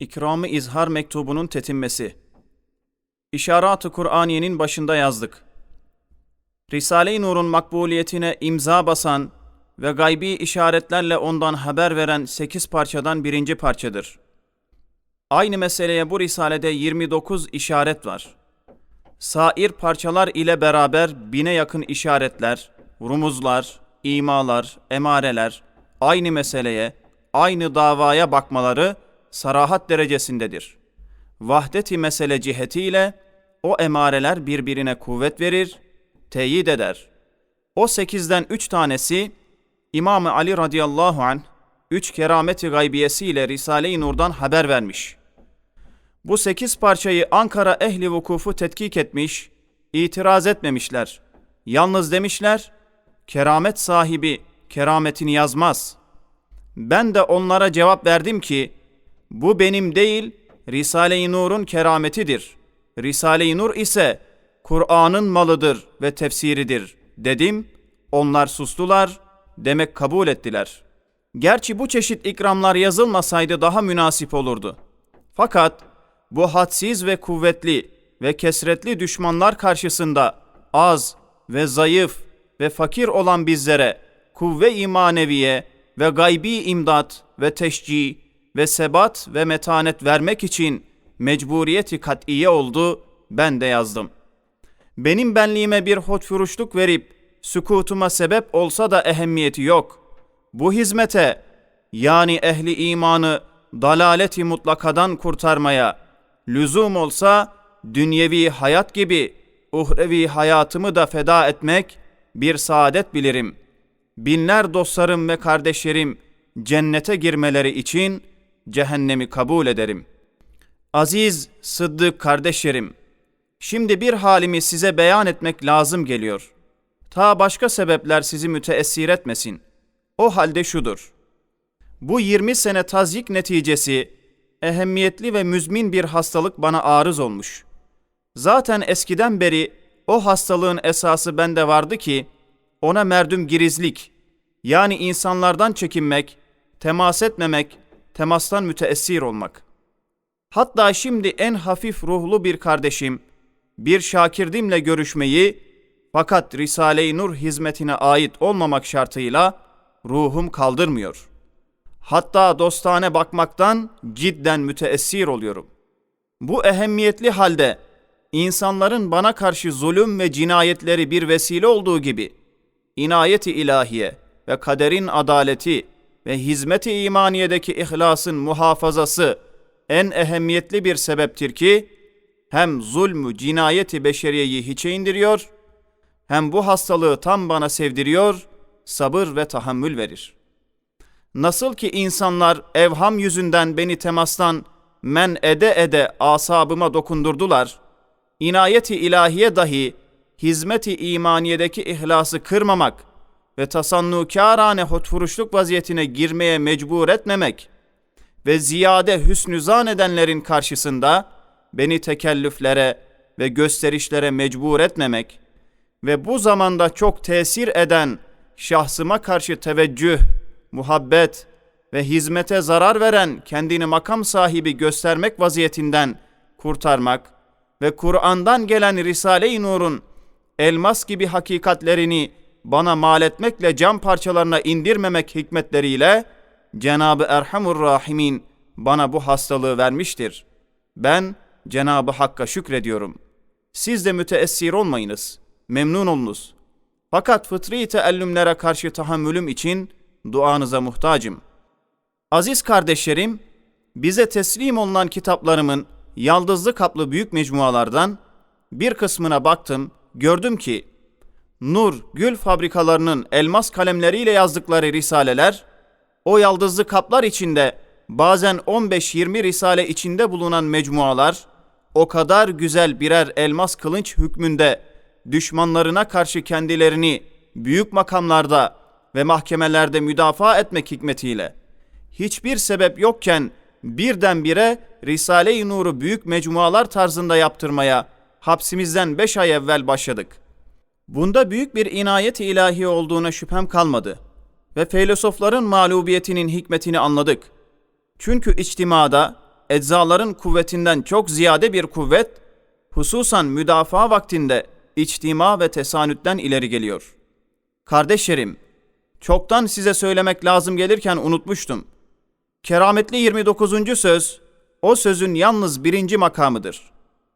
İkramı İzhar mektubunun tetinmesi. İşarat-ı Kur'aniyenin başında yazdık. Risale-i Nur'un makbuliyetine imza basan ve gaybi işaretlerle ondan haber veren sekiz parçadan birinci parçadır. Aynı meseleye bu risalede 29 işaret var. Sair parçalar ile beraber bine yakın işaretler, rumuzlar, imalar, emareler aynı meseleye, aynı davaya bakmaları sarahat derecesindedir. Vahdeti mesele cihetiyle o emareler birbirine kuvvet verir, teyit eder. O sekizden üç tanesi İmam Ali radıyallahu anh üç kerameti gaybiyesiyle Risale-i Nur'dan haber vermiş. Bu sekiz parçayı Ankara ehli vukufu tetkik etmiş, itiraz etmemişler. Yalnız demişler, keramet sahibi kerametini yazmaz. Ben de onlara cevap verdim ki, bu benim değil, Risale-i Nur'un kerametidir. Risale-i Nur ise Kur'an'ın malıdır ve tefsiridir dedim. Onlar sustular, demek kabul ettiler. Gerçi bu çeşit ikramlar yazılmasaydı daha münasip olurdu. Fakat bu hadsiz ve kuvvetli ve kesretli düşmanlar karşısında az ve zayıf ve fakir olan bizlere kuvve imaneviye ve gaybi imdat ve teşci ve sebat ve metanet vermek için mecburiyeti kat'iye oldu, ben de yazdım. Benim benliğime bir hotfuruşluk verip sükutuma sebep olsa da ehemmiyeti yok. Bu hizmete yani ehli imanı dalaleti mutlakadan kurtarmaya lüzum olsa dünyevi hayat gibi uhrevi hayatımı da feda etmek bir saadet bilirim. Binler dostlarım ve kardeşlerim cennete girmeleri için cehennemi kabul ederim. Aziz, sıddık kardeşlerim, şimdi bir halimi size beyan etmek lazım geliyor. Ta başka sebepler sizi müteessir etmesin. O halde şudur. Bu 20 sene tazyik neticesi ehemmiyetli ve müzmin bir hastalık bana arız olmuş. Zaten eskiden beri o hastalığın esası bende vardı ki ona merdüm girizlik yani insanlardan çekinmek, temas etmemek, temastan müteessir olmak. Hatta şimdi en hafif ruhlu bir kardeşim, bir şakirdimle görüşmeyi fakat Risale-i Nur hizmetine ait olmamak şartıyla ruhum kaldırmıyor. Hatta dostane bakmaktan cidden müteessir oluyorum. Bu ehemmiyetli halde insanların bana karşı zulüm ve cinayetleri bir vesile olduğu gibi inayeti ilahiye ve kaderin adaleti ve hizmet-i imaniyedeki ihlasın muhafazası en ehemmiyetli bir sebeptir ki hem zulmü cinayeti beşeriyeyi hiçe indiriyor hem bu hastalığı tam bana sevdiriyor, sabır ve tahammül verir. Nasıl ki insanlar evham yüzünden beni temastan men ede ede asabıma dokundurdular, inayeti ilahiye dahi hizmeti imaniyedeki ihlası kırmamak ve tasannukârane hotfuruşluk vaziyetine girmeye mecbur etmemek ve ziyade hüsnü zan edenlerin karşısında beni tekellüflere ve gösterişlere mecbur etmemek ve bu zamanda çok tesir eden şahsıma karşı teveccüh, muhabbet ve hizmete zarar veren kendini makam sahibi göstermek vaziyetinden kurtarmak ve Kur'an'dan gelen Risale-i Nur'un elmas gibi hakikatlerini bana mal etmekle cam parçalarına indirmemek hikmetleriyle Cenabı Erhamur Rahimin bana bu hastalığı vermiştir. Ben Cenabı Hakk'a şükrediyorum. Siz de müteessir olmayınız. Memnun olunuz. Fakat fıtri teellümlere karşı tahammülüm için duanıza muhtacım. Aziz kardeşlerim, bize teslim olunan kitaplarımın yaldızlı kaplı büyük mecmualardan bir kısmına baktım, gördüm ki Nur gül fabrikalarının elmas kalemleriyle yazdıkları risaleler, o yaldızlı kaplar içinde bazen 15-20 risale içinde bulunan mecmualar, o kadar güzel birer elmas kılınç hükmünde düşmanlarına karşı kendilerini büyük makamlarda ve mahkemelerde müdafaa etmek hikmetiyle hiçbir sebep yokken birdenbire Risale-i Nur'u büyük mecmualar tarzında yaptırmaya hapsimizden beş ay evvel başladık. Bunda büyük bir inayet ilahi olduğuna şüphem kalmadı ve filozofların mağlubiyetinin hikmetini anladık. Çünkü içtimada eczaların kuvvetinden çok ziyade bir kuvvet, hususan müdafaa vaktinde içtima ve tesanütten ileri geliyor. Kardeşlerim, çoktan size söylemek lazım gelirken unutmuştum. Kerametli 29. söz, o sözün yalnız birinci makamıdır.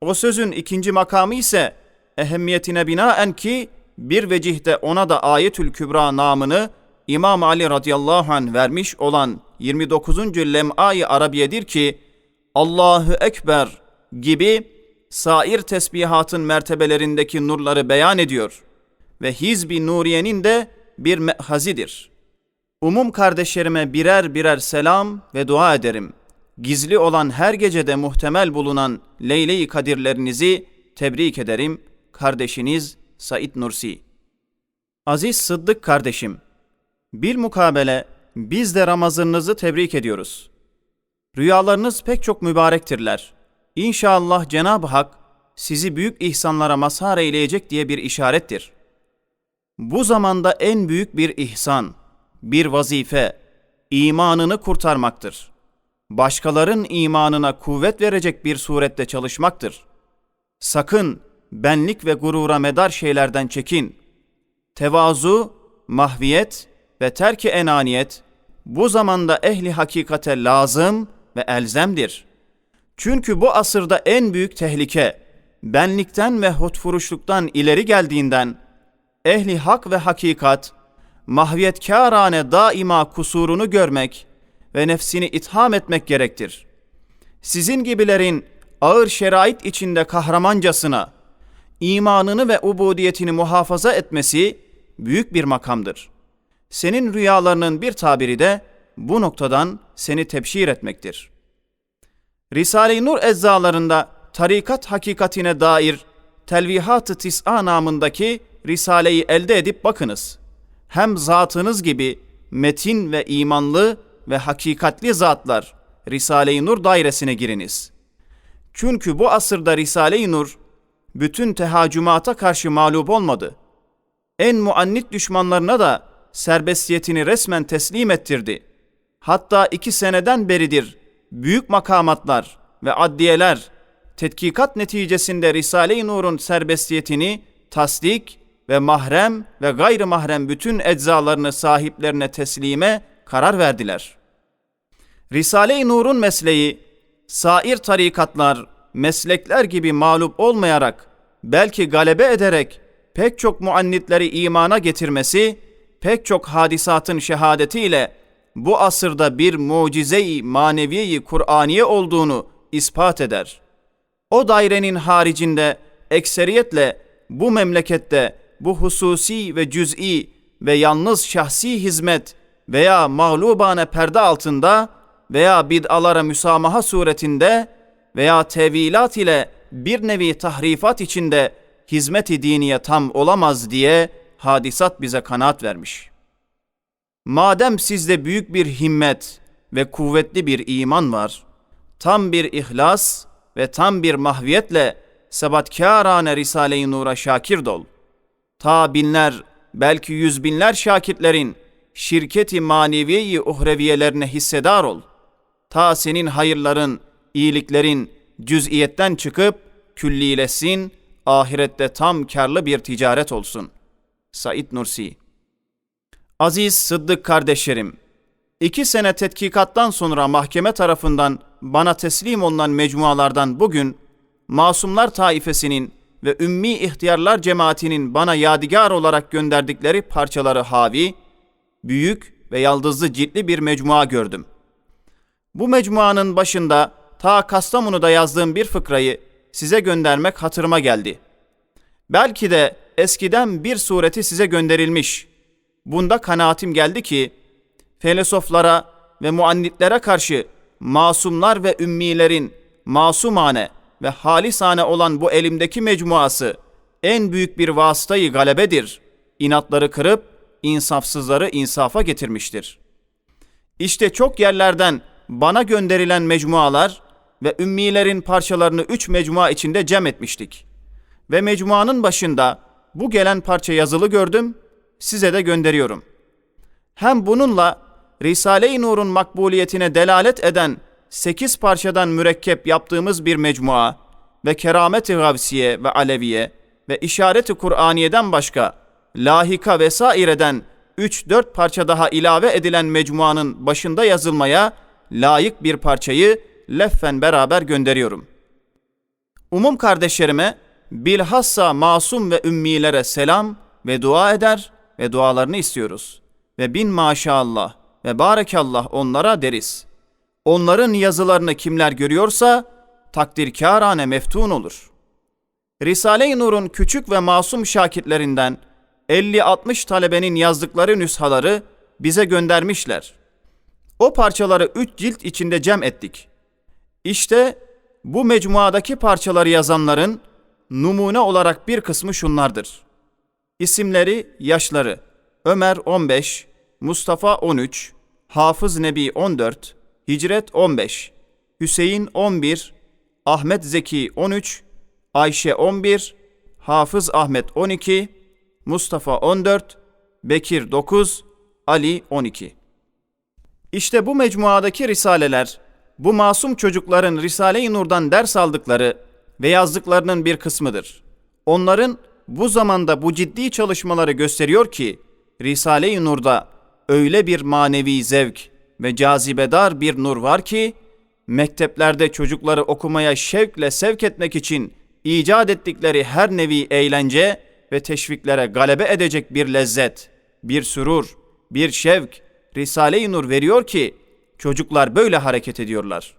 O sözün ikinci makamı ise ehemmiyetine binaen ki bir vecihte ona da Ayetül Kübra namını İmam Ali radıyallahu anh vermiş olan 29. lem'ayı Arabiyedir ki Allahu Ekber gibi sair tesbihatın mertebelerindeki nurları beyan ediyor ve Hizb-i Nuriye'nin de bir mehazidir. Umum kardeşlerime birer birer selam ve dua ederim. Gizli olan her gecede muhtemel bulunan Leyle-i Kadirlerinizi tebrik ederim. Kardeşiniz Said Nursi. Aziz Sıddık kardeşim, bir mukabele biz de Ramazanınızı tebrik ediyoruz. Rüyalarınız pek çok mübarektirler. İnşallah Cenab-ı Hak sizi büyük ihsanlara mazhar eyleyecek diye bir işarettir. Bu zamanda en büyük bir ihsan, bir vazife, imanını kurtarmaktır. Başkaların imanına kuvvet verecek bir surette çalışmaktır. Sakın benlik ve gurura medar şeylerden çekin. Tevazu, mahviyet ve terki enaniyet bu zamanda ehli hakikate lazım ve elzemdir. Çünkü bu asırda en büyük tehlike benlikten ve hotfuruşluktan ileri geldiğinden ehli hak ve hakikat mahviyetkârane daima kusurunu görmek ve nefsini itham etmek gerektir. Sizin gibilerin ağır şerait içinde kahramancasına imanını ve ubudiyetini muhafaza etmesi büyük bir makamdır. Senin rüyalarının bir tabiri de bu noktadan seni tebşir etmektir. Risale-i Nur eczalarında tarikat hakikatine dair Telvihat-ı Tis'a namındaki Risale'yi elde edip bakınız. Hem zatınız gibi metin ve imanlı ve hakikatli zatlar Risale-i Nur dairesine giriniz. Çünkü bu asırda Risale-i Nur bütün tehacümata karşı mağlup olmadı. En muannit düşmanlarına da serbestiyetini resmen teslim ettirdi. Hatta iki seneden beridir büyük makamatlar ve adliyeler tetkikat neticesinde Risale-i Nur'un serbestiyetini tasdik ve mahrem ve gayrı mahrem bütün eczalarını sahiplerine teslime karar verdiler. Risale-i Nur'un mesleği, sair tarikatlar, meslekler gibi mağlup olmayarak, belki galebe ederek pek çok muannitleri imana getirmesi, pek çok hadisatın şehadetiyle bu asırda bir mucize-i maneviyeyi Kur'aniye olduğunu ispat eder. O dairenin haricinde ekseriyetle bu memlekette bu hususi ve cüz'i ve yalnız şahsi hizmet veya mağlubane perde altında veya bid'alara müsamaha suretinde veya tevilat ile bir nevi tahrifat içinde hizmet-i diniye tam olamaz diye hadisat bize kanaat vermiş. Madem sizde büyük bir himmet ve kuvvetli bir iman var, tam bir ihlas ve tam bir mahviyetle sebatkârâne Risale-i Nur'a şakir dol. Ta binler, belki yüz binler şakitlerin şirketi maneviyeyi uhreviyelerine hissedar ol. Ta senin hayırların, iyiliklerin cüz'iyetten çıkıp küllilesin, ahirette tam karlı bir ticaret olsun. Said Nursi Aziz Sıddık kardeşlerim, iki sene tetkikattan sonra mahkeme tarafından bana teslim olunan mecmualardan bugün Masumlar taifesinin ve ümmi ihtiyarlar cemaatinin bana yadigar olarak gönderdikleri parçaları havi, büyük ve yaldızlı ciltli bir mecmua gördüm. Bu mecmuanın başında ta Kastamonu'da yazdığım bir fıkrayı size göndermek hatırıma geldi. Belki de eskiden bir sureti size gönderilmiş. Bunda kanaatim geldi ki, filozoflara ve muannitlere karşı masumlar ve ümmilerin masumane ve halisane olan bu elimdeki mecmuası en büyük bir vasıtayı galebedir. İnatları kırıp insafsızları insafa getirmiştir. İşte çok yerlerden bana gönderilen mecmualar ve ümmilerin parçalarını üç mecmua içinde cem etmiştik. Ve mecmuanın başında bu gelen parça yazılı gördüm, size de gönderiyorum. Hem bununla Risale-i Nur'un makbuliyetine delalet eden sekiz parçadan mürekkep yaptığımız bir mecmua ve kerameti gavsiye ve aleviye ve işareti Kur'aniye'den başka lahika vesaireden 3-4 parça daha ilave edilen mecmuanın başında yazılmaya layık bir parçayı leffen beraber gönderiyorum. Umum kardeşlerime bilhassa masum ve ümmilere selam ve dua eder ve dualarını istiyoruz. Ve bin maşallah ve barekallah onlara deriz. Onların yazılarını kimler görüyorsa takdirkârane meftun olur. Risale-i Nur'un küçük ve masum şakitlerinden 50-60 talebenin yazdıkları nüshaları bize göndermişler. O parçaları üç cilt içinde cem ettik. İşte bu mecmuadaki parçaları yazanların numune olarak bir kısmı şunlardır. İsimleri, yaşları Ömer 15, Mustafa 13, Hafız Nebi 14, Hicret 15, Hüseyin 11, Ahmet Zeki 13, Ayşe 11, Hafız Ahmet 12, Mustafa 14, Bekir 9, Ali 12. İşte bu mecmuadaki risaleler, bu masum çocukların Risale-i Nur'dan ders aldıkları ve yazdıklarının bir kısmıdır. Onların bu zamanda bu ciddi çalışmaları gösteriyor ki, Risale-i Nur'da öyle bir manevi zevk ve cazibedar bir nur var ki, mekteplerde çocukları okumaya şevkle sevk etmek için icat ettikleri her nevi eğlence ve teşviklere galebe edecek bir lezzet, bir sürur, bir şevk Risale-i Nur veriyor ki çocuklar böyle hareket ediyorlar.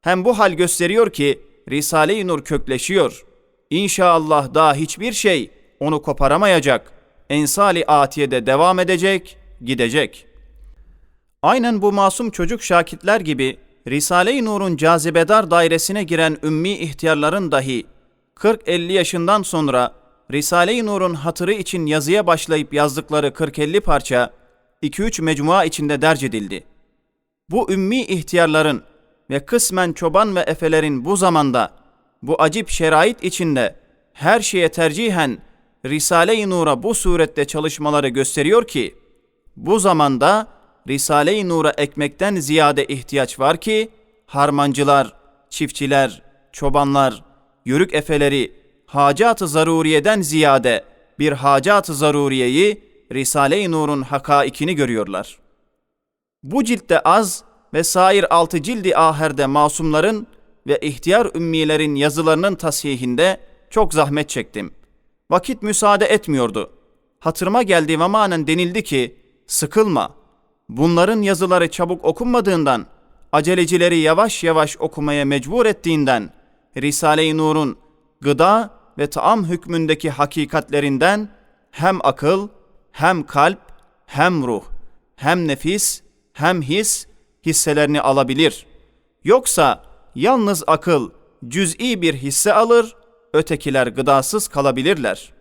Hem bu hal gösteriyor ki Risale-i Nur kökleşiyor. İnşallah daha hiçbir şey onu koparamayacak. Ensali atiyede devam edecek, gidecek. Aynen bu masum çocuk şakitler gibi Risale-i Nur'un cazibedar dairesine giren ümmi ihtiyarların dahi 40-50 yaşından sonra Risale-i Nur'un hatırı için yazıya başlayıp yazdıkları 40-50 parça 2-3 mecmua içinde derc edildi. Bu ümmi ihtiyarların ve kısmen çoban ve efelerin bu zamanda bu acip şerait içinde her şeye tercihen Risale-i Nur'a bu surette çalışmaları gösteriyor ki bu zamanda Risale-i Nur'a ekmekten ziyade ihtiyaç var ki harmancılar, çiftçiler, çobanlar, yörük efeleri hacat-ı zaruriyeden ziyade bir hacat-ı zaruriyeyi Risale-i Nur'un hakaikini görüyorlar. Bu ciltte az ve sair altı cildi aherde masumların ve ihtiyar ümmilerin yazılarının tasihinde çok zahmet çektim. Vakit müsaade etmiyordu. Hatırıma geldi ve manen denildi ki, sıkılma. Bunların yazıları çabuk okunmadığından, acelecileri yavaş yavaş okumaya mecbur ettiğinden, Risale-i Nur'un gıda ve taam hükmündeki hakikatlerinden hem akıl, hem kalp, hem ruh, hem nefis, hem his hisselerini alabilir. Yoksa yalnız akıl cüz'i bir hisse alır, ötekiler gıdasız kalabilirler.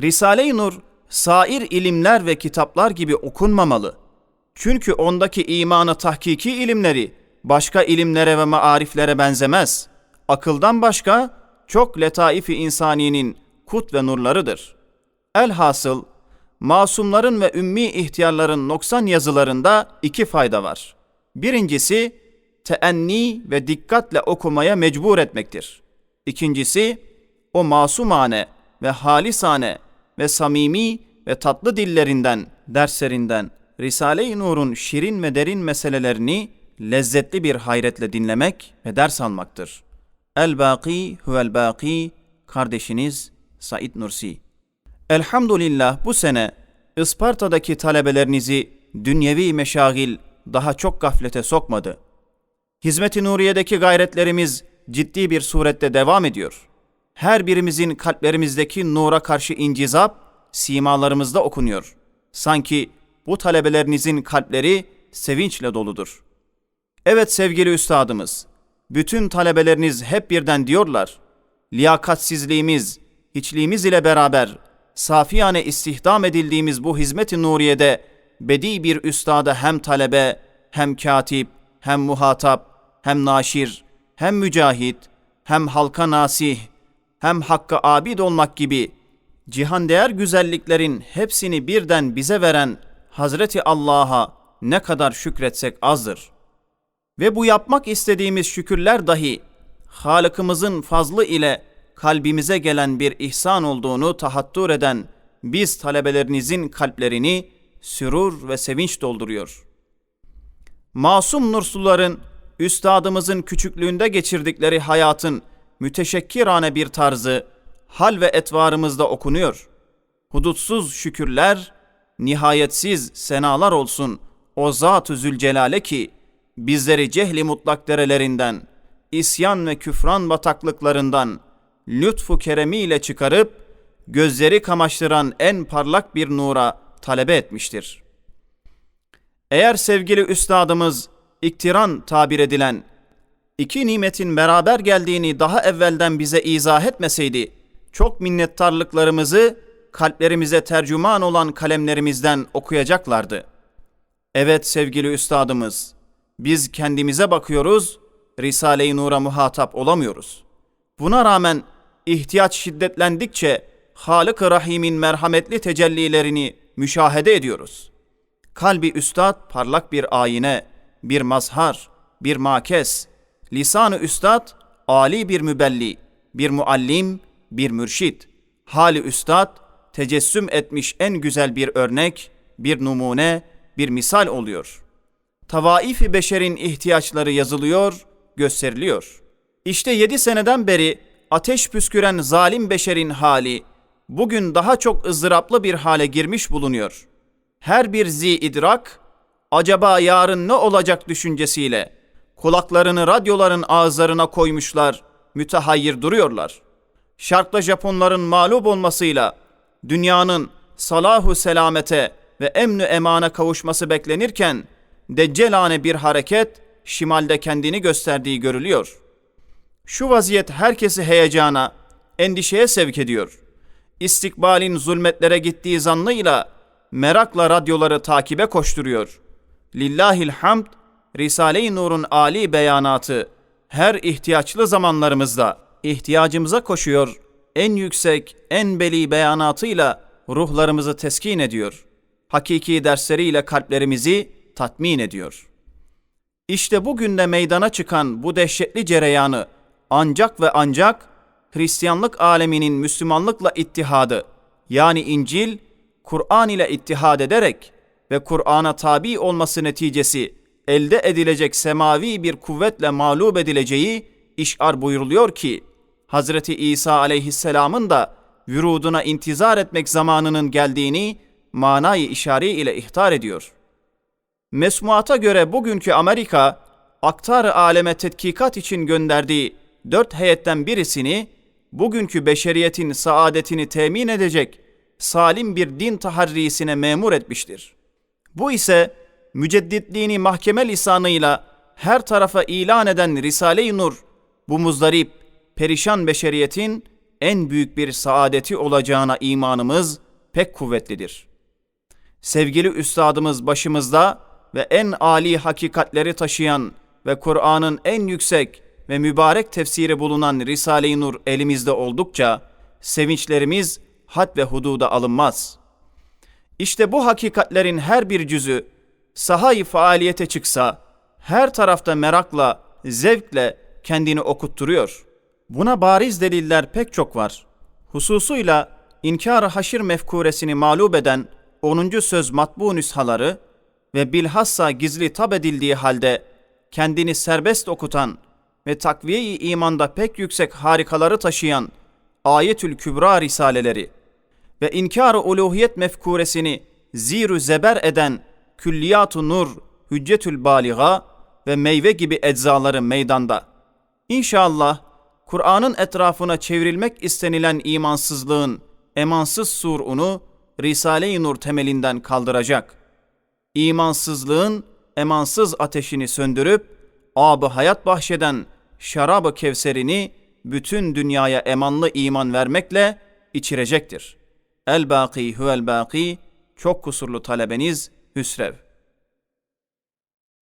Risale-i Nur sair ilimler ve kitaplar gibi okunmamalı. Çünkü ondaki imanı tahkiki ilimleri başka ilimlere ve maariflere benzemez. Akıldan başka çok letaifi insaniyenin kut ve nurlarıdır. Elhasıl masumların ve ümmi ihtiyarların noksan yazılarında iki fayda var. Birincisi teenni ve dikkatle okumaya mecbur etmektir. İkincisi o masumane ve halisane ve samimi ve tatlı dillerinden, derslerinden Risale-i Nur'un şirin ve derin meselelerini lezzetli bir hayretle dinlemek ve ders almaktır. El-Baki huvel Baki kardeşiniz Said Nursi. Elhamdülillah bu sene Isparta'daki talebelerinizi dünyevi meşagil daha çok gaflete sokmadı. Hizmet-i Nuriye'deki gayretlerimiz ciddi bir surette devam ediyor. Her birimizin kalplerimizdeki nura karşı incizap simalarımızda okunuyor. Sanki bu talebelerinizin kalpleri sevinçle doludur. Evet sevgili üstadımız, bütün talebeleriniz hep birden diyorlar. Liyakatsizliğimiz, hiçliğimiz ile beraber safiyane istihdam edildiğimiz bu hizmet-i nuriyede bedi bir üstada hem talebe, hem katip, hem muhatap, hem naşir, hem mücahit, hem halka nasih, hem hakka abid olmak gibi cihan değer güzelliklerin hepsini birden bize veren Hazreti Allah'a ne kadar şükretsek azdır. Ve bu yapmak istediğimiz şükürler dahi Halık'ımızın fazlı ile kalbimize gelen bir ihsan olduğunu tahattür eden biz talebelerinizin kalplerini sürur ve sevinç dolduruyor. Masum nursuların üstadımızın küçüklüğünde geçirdikleri hayatın müteşekkirane bir tarzı hal ve etvarımızda okunuyor. Hudutsuz şükürler, nihayetsiz senalar olsun o Zat-ı Zülcelale ki bizleri cehli mutlak derelerinden, isyan ve küfran bataklıklarından lütfu keremiyle çıkarıp gözleri kamaştıran en parlak bir nura talebe etmiştir. Eğer sevgili üstadımız iktiran tabir edilen iki nimetin beraber geldiğini daha evvelden bize izah etmeseydi, çok minnettarlıklarımızı kalplerimize tercüman olan kalemlerimizden okuyacaklardı. Evet sevgili üstadımız, biz kendimize bakıyoruz, Risale-i Nur'a muhatap olamıyoruz. Buna rağmen ihtiyaç şiddetlendikçe Halık-ı Rahim'in merhametli tecellilerini müşahede ediyoruz. Kalbi üstad parlak bir ayine, bir mazhar, bir makes, lisanı üstad ali bir mübelli, bir muallim, bir mürşit. Hali üstad tecessüm etmiş en güzel bir örnek, bir numune, bir misal oluyor. Tavaifi beşerin ihtiyaçları yazılıyor, gösteriliyor. İşte yedi seneden beri ateş püsküren zalim beşerin hali bugün daha çok ızdıraplı bir hale girmiş bulunuyor. Her bir zi idrak acaba yarın ne olacak düşüncesiyle kulaklarını radyoların ağızlarına koymuşlar, mütehayyir duruyorlar. Şarkta Japonların mağlup olmasıyla dünyanın salahu selamete ve emnü emana kavuşması beklenirken deccelane bir hareket şimalde kendini gösterdiği görülüyor. Şu vaziyet herkesi heyecana, endişeye sevk ediyor. İstikbalin zulmetlere gittiği zannıyla merakla radyoları takibe koşturuyor. Lillahil hamd, Risale-i Nur'un âli beyanatı her ihtiyaçlı zamanlarımızda ihtiyacımıza koşuyor. En yüksek, en beli beyanatıyla ruhlarımızı teskin ediyor. Hakiki dersleriyle kalplerimizi tatmin ediyor. İşte bugün de meydana çıkan bu dehşetli cereyanı ancak ve ancak Hristiyanlık aleminin Müslümanlıkla ittihadı yani İncil, Kur'an ile ittihad ederek ve Kur'an'a tabi olması neticesi elde edilecek semavi bir kuvvetle mağlup edileceği işar buyuruluyor ki Hazreti İsa aleyhisselamın da vüruduna intizar etmek zamanının geldiğini manayı işari ile ihtar ediyor. Mesmuata göre bugünkü Amerika, aktar aleme tetkikat için gönderdiği dört heyetten birisini bugünkü beşeriyetin saadetini temin edecek salim bir din taharrisine memur etmiştir. Bu ise mücedditliğini mahkeme lisanıyla her tarafa ilan eden Risale-i Nur, bu muzdarip, perişan beşeriyetin en büyük bir saadeti olacağına imanımız pek kuvvetlidir. Sevgili üstadımız başımızda ve en âli hakikatleri taşıyan ve Kur'an'ın en yüksek ve mübarek tefsiri bulunan Risale-i Nur elimizde oldukça sevinçlerimiz had ve hududa alınmaz. İşte bu hakikatlerin her bir cüzü sahayı faaliyete çıksa her tarafta merakla, zevkle kendini okutturuyor. Buna bariz deliller pek çok var. Hususuyla inkar-ı haşir mefkuresini mağlup eden 10. söz matbu nüshaları ve bilhassa gizli tab edildiği halde kendini serbest okutan ve takviye-i imanda pek yüksek harikaları taşıyan Ayetül Kübra risaleleri ve inkar-ı uluhiyet mefkuresini ziru zeber eden Külliyat-ı Nur, Hüccetül Baliga ve meyve gibi eczaları meydanda. İnşallah Kur'an'ın etrafına çevrilmek istenilen imansızlığın emansız surunu Risale-i Nur temelinden kaldıracak. İmansızlığın emansız ateşini söndürüp ab hayat bahşeden şarabı kevserini bütün dünyaya emanlı iman vermekle içirecektir. El-Baki huvel-Baki çok kusurlu talebeniz Hüsrev.